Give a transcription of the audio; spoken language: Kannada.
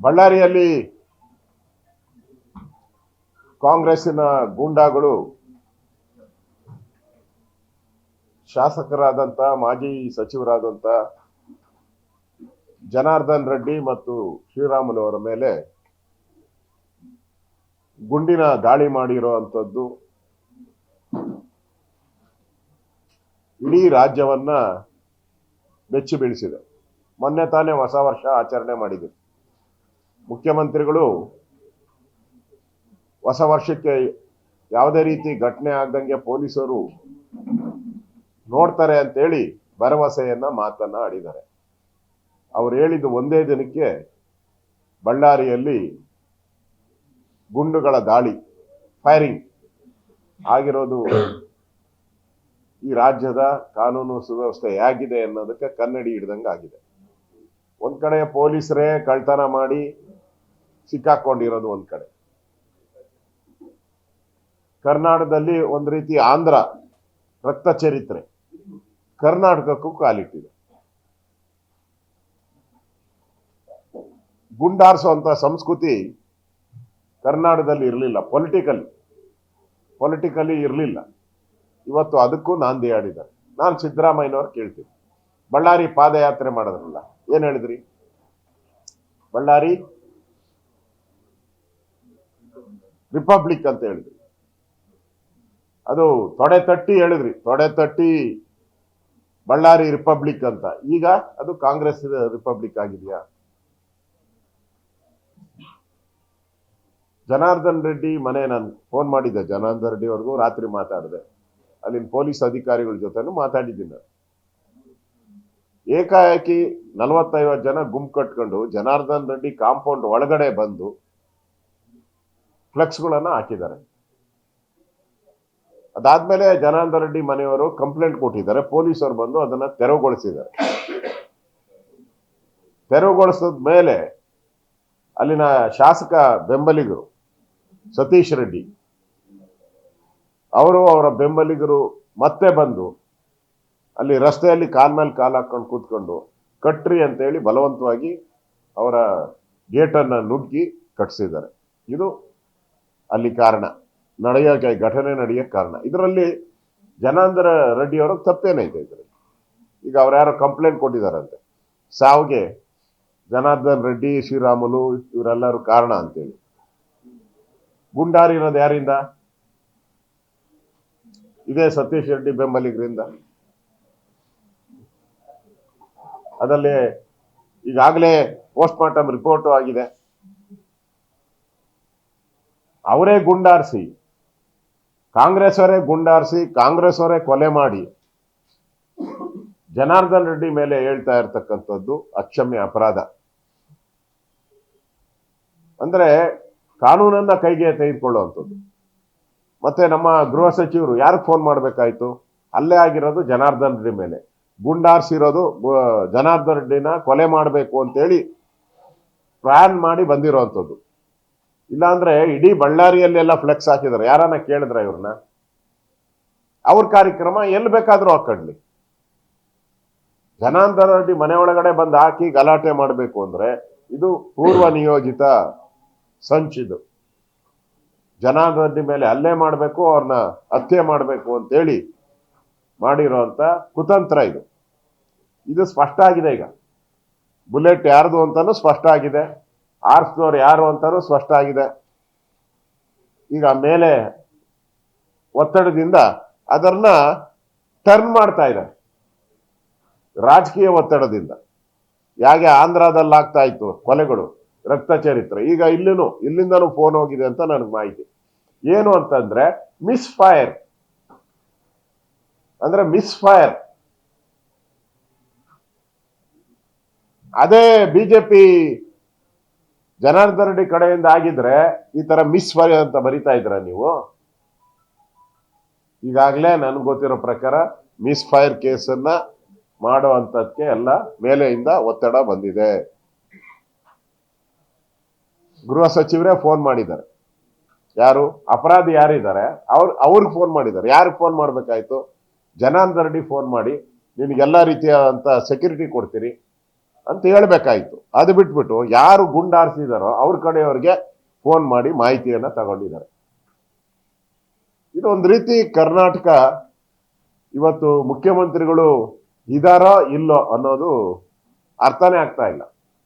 ಬಳ್ಳಾರಿಯಲ್ಲಿ ಕಾಂಗ್ರೆಸ್ಸಿನ ಗೂಂಡಾಗಳು ಶಾಸಕರಾದಂಥ ಮಾಜಿ ಸಚಿವರಾದಂಥ ಜನಾರ್ದನ್ ರೆಡ್ಡಿ ಮತ್ತು ಶ್ರೀರಾಮುಲು ಅವರ ಮೇಲೆ ಗುಂಡಿನ ದಾಳಿ ಮಾಡಿರೋ ಅಂಥದ್ದು ಇಡೀ ರಾಜ್ಯವನ್ನ ಬೆಚ್ಚಿ ಬೀಳಿಸಿದೆ ಮೊನ್ನೆ ತಾನೇ ಹೊಸ ವರ್ಷ ಆಚರಣೆ ಮಾಡಿದ್ರು. ಮುಖ್ಯಮಂತ್ರಿಗಳು ಹೊಸ ವರ್ಷಕ್ಕೆ ಯಾವುದೇ ರೀತಿ ಘಟನೆ ಆಗದಂಗೆ ಪೊಲೀಸರು ನೋಡ್ತಾರೆ ಅಂತೇಳಿ ಭರವಸೆಯನ್ನ ಮಾತನ್ನ ಆಡಿದ್ದಾರೆ. ಅವ್ರು ಹೇಳಿದ್ದು ಒಂದೇ ದಿನಕ್ಕೆ ಬಳ್ಳಾರಿಯಲ್ಲಿ ಗುಂಡುಗಳ ದಾಳಿ ಫೈರಿಂಗ್ ಆಗಿರೋದು ಈ ರಾಜ್ಯದ ಕಾನೂನು ಸುವ್ಯವಸ್ಥೆ ಹೇಗಿದೆ ಅನ್ನೋದಕ್ಕೆ ಕನ್ನಡಿ ಹಿಡ್ದಂಗೆ ಆಗಿದೆ ಒಂದ್ ಕಡೆ ಪೊಲೀಸರೇ ಕಳ್ತನ ಮಾಡಿ ಸಿಕ್ಕಾಕೊಂಡಿರೋದು ಒಂದ್ ಕಡೆ. ಕರ್ನಾಟಕದಲ್ಲಿ ಒಂದ್ ರೀತಿ ಆಂಧ್ರ ರಕ್ತ ಚರಿತ್ರೆ. ಕರ್ನಾಟಕಕ್ಕೂ ಕಾಲಿಟ್ಟಿದೆ. ಗುಂಡಾರಿಸುವಂತ ಸಂಸ್ಕೃತಿ ಕರ್ನಾಟಕದಲ್ಲಿ ಇರಲಿಲ್ಲ. ಪೊಲಿಟಿಕಲಿ ಪೊಲಿಟಿಕಲಿ ಇರಲಿಲ್ಲ. ಇವತ್ತು ಅದಕ್ಕೂ ನಾಂದಿ ಆಡಿದ್ದಾರೆ ನಾನು ಸಿದ್ದರಾಮಯ್ಯನವ್ರು ಕೇಳ್ತೀನಿ. ಬಳ್ಳಾರಿ ಪಾದಯಾತ್ರೆ ಮಾಡಿದ್ರಲ್ಲ, ಏನ್ ಹೇಳಿದ್ರಿ? ಬಳ್ಳಾರಿ ರಿಪಬ್ಲಿಕ್ ಅಂತ ಹೇಳಿದ್ರಿ. ಅದು ತೊಡೆ ತಟ್ಟಿ ಹೇಳಿದ್ರಿ. ತೊಡೆ ತಟ್ಟಿ ಬಳ್ಳಾರಿ ರಿಪಬ್ಲಿಕ್ ಅಂತ. ಈಗ ಅದು ಕಾಂಗ್ರೆಸ್ ರಿಪಬ್ಲಿಕ್ ಆಗಿದೆಯಾ? ಜನಾರ್ದನ್ ರೆಡ್ಡಿ ಮನೆ ನಾನು ಫೋನ್ ಮಾಡಿದ್ದೆ. ಜನಾರ್ದನ್ ರೆಡ್ಡಿ ಅವ್ರಿಗೂ ರಾತ್ರಿ ಮಾತಾಡಿದೆ. ಅಲ್ಲಿನ ಪೊಲೀಸ್ ಅಧಿಕಾರಿಗಳ ಜೊತೆನೂ ಮಾತಾಡಿದ್ದೀನಿ ನಾನು. ಏಕಾಏಕಿ ನಲವತ್ತೈವತ್ತು ಜನ ಗುಂಪು ಕಟ್ಕೊಂಡು ಜನಾರ್ದನ್ ರೆಡ್ಡಿ ಕಾಂಪೌಂಡ್ ಒಳಗಡೆ ಬಂದು ಫ್ಲೆಕ್ಸ್ಗಳನ್ನ ಹಾಕಿದ್ದಾರೆ. ಅದಾದ್ಮೇಲೆ ಜನಾರ್ದನ್ ರೆಡ್ಡಿ ಮನೆಯವರು ಕಂಪ್ಲೇಂಟ್ ಕೊಟ್ಟಿದ್ದಾರೆ. ಪೊಲೀಸರು ಬಂದು ಅದನ್ನ ತೆರವುಗೊಳಿಸಿದ್ದಾರೆ. ತೆರವುಗೊಳಿಸಿದ ಮೇಲೆ ಅಲ್ಲಿನ ಶಾಸಕ ಬೆಂಬಲಿಗರು ಸತೀಶ್ ರೆಡ್ಡಿ, ಅವರು ಅವರ ಬೆಂಬಲಿಗರು ಮತ್ತೆ ಬಂದು ಅಲ್ಲಿ ರಸ್ತೆಯಲ್ಲಿ ಕಾಲ್ ಮೇಲೆ ಕಾಲು ಹಾಕೊಂಡು ಕೂತ್ಕೊಂಡು ಕಟ್ರಿ ಅಂತೇಳಿ ಬಲವಂತವಾಗಿ ಅವರ ಗೇಟನ್ನು ನುಗ್ಗಿ ಕಟ್ಸಿದ್ದಾರೆ. ಇದು ಅಲ್ಲಿ ಕಾರಣ. ನಡೆಯೋಕೆ ಘಟನೆ ನಡೆಯೋಕೆ ಕಾರಣ. ಇದರಲ್ಲಿ ಜನಾಂದರ ರೆಡ್ಡಿ ಅವರ ತಪ್ಪೇನೈತೆ ಇದರಲ್ಲಿ. ಈಗ ಅವ್ರು ಯಾರೋ ಕಂಪ್ಲೇಂಟ್ ಕೊಟ್ಟಿದ್ದಾರಂತೆ ಸಾವಿಗೆ ಜನಾರ್ದನ್ ರೆಡ್ಡಿ, ಶ್ರೀರಾಮುಲು ಇವರೆಲ್ಲರೂ ಕಾರಣ ಅಂತೇಳಿ. ಗುಂಡಾರಿರೋದು ಯಾರಿಂದ? ಇದೇ ಸತೀಶ್ ರೆಡ್ಡಿ ಬೆಂಬಲಿಗರಿಂದ. ಅದರಲ್ಲಿ ಈಗಾಗಲೇ ಪೋಸ್ಟ್ ಮಾರ್ಟಮ್ ರಿಪೋರ್ಟು ಆಗಿದೆ. ಅವರೇ ಗುಂಡಾರಿಸಿ ಕಾಂಗ್ರೆಸ್ ಅವರೇ ಗುಂಡಾರಿಸಿ ಕಾಂಗ್ರೆಸ್ ಅವರೇ ಕೊಲೆ ಮಾಡಿ. ಜನಾರ್ದನ್ ರೆಡ್ಡಿ ಮೇಲೆ ಹೇಳ್ತಾ ಇರ್ತಕ್ಕಂಥದ್ದು ಅಕ್ಷಮ್ಯ ಅಪರಾಧ. ಅಂದ್ರೆ ಕಾನೂನನ್ನ ಕೈಗೆ ತೆಗೆದುಕೊಳ್ಳುವಂಥದ್ದು. ಮತ್ತೆ ನಮ್ಮ ಗೃಹ ಸಚಿವರು ಯಾರಿಗೆ ಫೋನ್ ಮಾಡಬೇಕಾಯ್ತು? ಅಲ್ಲೇ ಆಗಿರೋದು ಜನಾರ್ದನ್ ರೆಡ್ಡಿ ಮೇಲೆ. ಗುಂಡಾರಿಸಿರೋದು ಜನಾರ್ದನ್ ರೆಡ್ಡಿನ ಕೊಲೆ ಮಾಡಬೇಕು ಅಂತೇಳಿ ಪ್ಲಾನ್ ಮಾಡಿ ಬಂದಿರೋವಂಥದ್ದು ಇಲ್ಲಾಂದ್ರೆ ಇಡೀ ಬಳ್ಳಾರಿಯಲ್ಲೆಲ್ಲ ಫ್ಲೆಕ್ಸ್ ಹಾಕಿದ್ದಾರೆ ಯಾರನ್ನ ಕೇಳಿದ್ರ ಇವ್ರನ್ನ? ಅವ್ರ ಕಾರ್ಯಕ್ರಮ ಎಲ್ಲಿ ಬೇಕಾದ್ರೂ ಹಾಕೊಂಡ್ಲಿ ಜನಾರ್ದನ್ ರೆಡ್ಡಿ ಮನೆ ಒಳಗಡೆ ಬಂದು ಹಾಕಿ ಗಲಾಟೆ ಮಾಡಬೇಕು ಅಂದ್ರೆ ಇದು ಪೂರ್ವ ನಿಯೋಜಿತ ಸಂಚಿದು ಜನಾರ್ದನ್ ರೆಡ್ಡಿ ಮೇಲೆ ಹಲ್ಲೆ ಮಾಡಬೇಕು, ಅವ್ರನ್ನ ಹತ್ಯೆ ಮಾಡಬೇಕು ಅಂತೇಳಿ ಮಾಡಿರೋಂಥ ಕುತಂತ್ರ ಇದು. ಇದು ಸ್ಪಷ್ಟ ಆಗಿದೆ ಈಗ. ಬುಲೆಟ್ ಯಾರ್ದು ಅಂತಾನು ಸ್ಪಷ್ಟ ಆಗಿದೆ. ಆರ್ಸ್ದವ್ರು ಯಾರು ಅಂತಾನು ಸ್ಪಷ್ಟ ಆಗಿದೆ. ಈಗ ಮೇಲೆ ಒತ್ತಡದಿಂದ ಅದನ್ನ ಟರ್ನ್ ಮಾಡ್ತಾ ಇದೆ ರಾಜಕೀಯ ಒತ್ತಡದಿಂದ. ಹೇಗೆ ಆಂಧ್ರದಲ್ಲಿ ಆಗ್ತಾ ಇತ್ತು ಕೊಲೆಗಳು, ರಕ್ತ ಚರಿತ್ರೆ. ಈಗ ಇಲ್ಲಿನು ಇಲ್ಲಿಂದನೂ ಫೋನ್ ಹೋಗಿದೆ ಅಂತ ನನಗೆ ಮಾಹಿತಿ. ಏನು ಅಂತಂದ್ರೆ ಮಿಸ್ ಫೈರ್ ಅಂದ್ರೆ ಮಿಸ್ ಫೈರ್ ಅದೇ ಬಿಜೆಪಿ ಜನಾರ್ದನ್ ರೆಡ್ಡಿ ಕಡೆಯಿಂದ ಆಗಿದ್ರೆ ಈ ತರ ಮಿಸ್ ಅಂತ ಬರಿತಾ ಇದ್ರ ನೀವು? ಈಗಾಗಲೇ ನನ್ಗೆ ಗೊತ್ತಿರೋ ಪ್ರಕಾರ ಮಿಸ್ ಫೈರ್ ಕೇಸನ್ನ ಮಾಡೋ ಅಂತದಕ್ಕೆ ಎಲ್ಲ ಮೇಲೆಯಿಂದ ಒತ್ತಡ ಬಂದಿದೆ. ಗೃಹ ಸಚಿವರೇ ಫೋನ್ ಮಾಡಿದ್ದಾರೆ. ಯಾರು? ಅಪರಾಧಿ ಯಾರಿದ್ದಾರೆ? ಅವ್ರು, ಅವ್ರಿಗೆ ಫೋನ್ ಮಾಡಿದ್ದಾರೆ. ಯಾರಿಗೆ ಫೋನ್ ಮಾಡ್ಬೇಕಾಯ್ತು? ಜನಾರ್ದನ್ ರೆಡ್ಡಿ ಫೋನ್ ಮಾಡಿ, ನಿಮಗೆಲ್ಲ ರೀತಿಯಾದಂಥ ಸೆಕ್ಯೂರಿಟಿ ಕೊಡ್ತೀರಿ. ಅಂತ ಹೇಳಬೇಕಾಯಿತು. ಅದು ಬಿಟ್ಬಿಟ್ಟು ಯಾರು ಗುಂಡಾರಿಸಿದಾರೋ ಅವ್ರ ಕಡೆಯವ್ರಿಗೆ ಫೋನ್ ಮಾಡಿ ಮಾಹಿತಿಯನ್ನ ತಗೊಂಡಿದ್ದಾರೆ. ಇದೊಂದು ರೀತಿ ಕರ್ನಾಟಕ ಇವತ್ತು ಮುಖ್ಯಮಂತ್ರಿಗಳು ಇದಾರೋ ಇಲ್ಲೋ ಅನ್ನೋದು ಅರ್ಥನೇ ಆಗ್ತಾ ಇಲ್ಲ.